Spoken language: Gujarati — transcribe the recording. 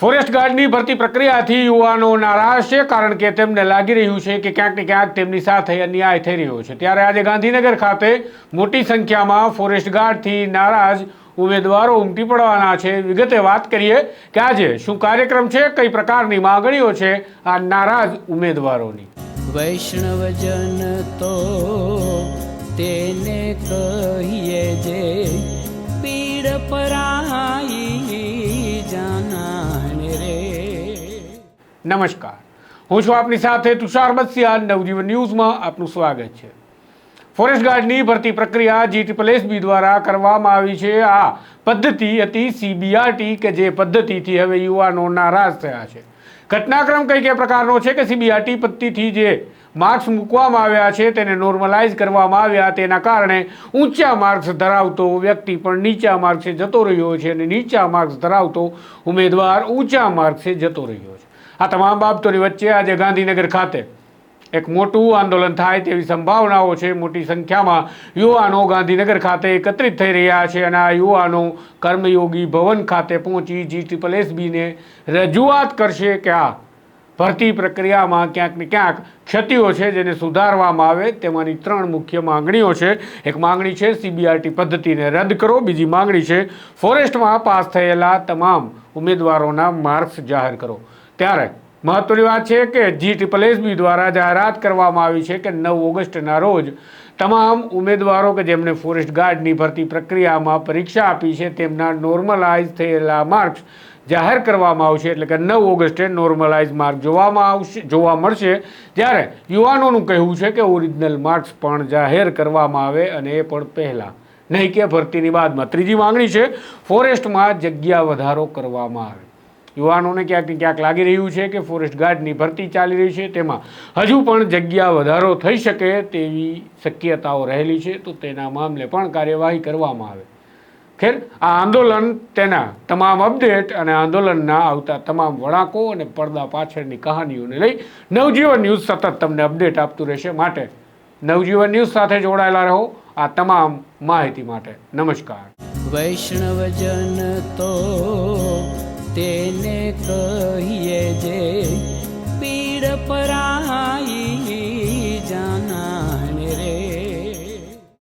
ફોરેસ્ટ ગાર્ડની ભરતી પ્રક્રિયાથી યુવાનો નારાજ છે, કારણ કે તેમને લાગી રહ્યું છે કે ક્યાંક ને ક્યાંક તેમની સાથે અન્યાય થઈ રહ્યો છે. ત્યારે આજે ગાંધીનગર ખાતે મોટી સંખ્યામાં ફોરેસ્ટ ગાર્ડથી નારાજ ઉમેદવારો ઉમટી પડવાના છે. વિગતે વાત કરીએ કે આજે શું કાર્યક્રમ છે, કઈ પ્રકારની માંગણીઓ છે આ નારાજ ઉમેદવારોની? વૈષ્ણવજન તો તેને કહીએ નમસ્કાર. હું છું આપની સાથે તુષાર બત્સિયા નવજીવન ન્યૂઝમાં આપનું સ્વાગત છે. ફોરેસ્ટ ગાર્ડની ભરતી પ્રક્રિયા જી ટ્રિપલ એસબી દ્વારા કરવામાં આવી છે. આ પદ્ધતિ હતી સીબીઆરટી કે જે પદ્ધતિથી હવે યુવાનો નારાજ થયા છે. ઘટનાક્રમ કઈ કઈ પ્રકારનો છે કે સીબીઆરટી પદ્ધતિથી જે માર્ક્સ મૂકવામાં આવ્યા છે તેને નોર્મલાઇઝ કરવામાં આવ્યા તેના કારણે ઊંચા માર્ક્સ ધરાવતો વ્યક્તિ પણ નીચા માર્ક્સે જતો રહ્યો છે અને નીચા માર્ક્સ ધરાવતો ઉમેદવાર ઊંચા માર્ક્સે જતો રહ્યો છે. આ તમામ બાબતોની વચ્ચે આજે ગાંધીનગર ખાતે એક મોટું આંદોલન થાય તેવી સંભાવનાઓ છે. મોટી સંખ્યામાં યુવાનો ગાંધીનગર ખાતે એકત્રિત થઈ રહ્યા છે અને આ યુવાનો કર્મયોગી ભવન ખાતે પહોંચી જી ટ્રિપલ એસબીને રજૂઆત કરશે કે આ ભરતી પ્રક્રિયામાં ક્યાંક ને ક્યાંક ક્ષતિઓ છે જેને સુધારવામાં આવે તેમાંની ત્રણ મુખ્ય માંગણીઓ છે. એક માંગણી છે સીબીઆરટી પદ્ધતિને રદ કરો. બીજી માંગણી છે, ફોરેસ્ટમાં પાસ થયેલા તમામ ઉમેદવારોના માર્ક્સ જાહેર કરો. ત્યારે મહત્વની વાત છે કે જી ટ્રિપલ એસબી દ્વારા જાહેરાત કરવામાં આવી છે કે નવ ઓગસ્ટના રોજ તમામ ઉમેદવારો કે જેમણે ફોરેસ્ટ ગાર્ડની ભરતી પ્રક્રિયામાં પરીક્ષા આપી છે તેમના નોર્મલાઇઝ થયેલા માર્ક્સ જાહેર કરવામાં આવશે. એટલે કે નવ ઓગસ્ટે નોર્મલાઇઝ માર્ક જોવામાં આવશે, જોવા મળશે. જ્યારે યુવાનોનું કહેવું છે કે ઓરિજિનલ માર્ક્સ પણ જાહેર કરવામાં આવે અને એ પણ પહેલાં. નહીં કે ભરતીની બાદમાં. ત્રીજી માંગણી છે, ફોરેસ્ટમાં જગ્યા વધારો કરવામાં આવે. યુવાનોને ક્યાંક ને ક્યાંક લાગી રહ્યું છે કે ફોરેસ્ટ ગાર્ડની ભરતી ચાલી રહી છે. તેમાં હજુ પણ જગ્યા વધારો થઈ શકે તેવી શક્યતાઓ રહેલી છે. તો તેના મામલે પણ કાર્યવાહી કરવામાં આવે. ખેર, આ આંદોલન તેના તમામ અપડેટ અને આંદોલનના આવતા તમામ વળાંકો અને પડદા પાછળની કહાનીઓને લઈ નવજીવન ન્યૂઝ સતત તમને અપડેટ આપતું રહેશે માટે નવજીવન ન્યૂઝ સાથે જોડાયેલા રહો આ તમામ માહિતી માટે. નમસ્કાર. વૈષ્ણવજન તો કહીએ જે પીડ પરાઈ